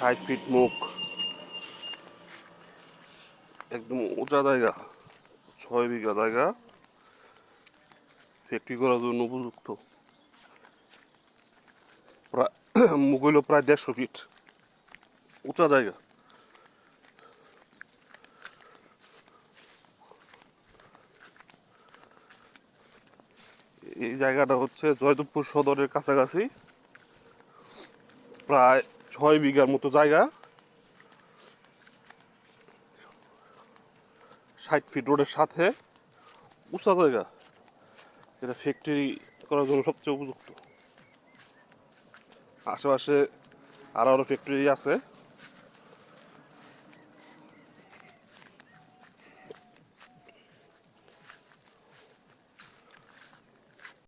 ষাট ফিট মুখ। একদম উঁচা জায়গা, ছয় বিঘা জায়গা। ফ্যাক্টরি করার জন্য উপযুক্ত। প্রায়, মুখ হইল প্রায় দেড়শো ফিট উঁচা জায়গা। এই জায়গাটা হচ্ছে জয়দেবপুর সদরের কাছাকাছি। প্রায় ছয় বিঘার মতো জায়গা। ষাট ফিট রোডের সাথে উঁচা জায়গা, যেটা ফ্যাক্টরি করার জন্য সবচেয়ে উপযুক্ত। আশেপাশে আরও আরও ফ্যাক্টরি আছে।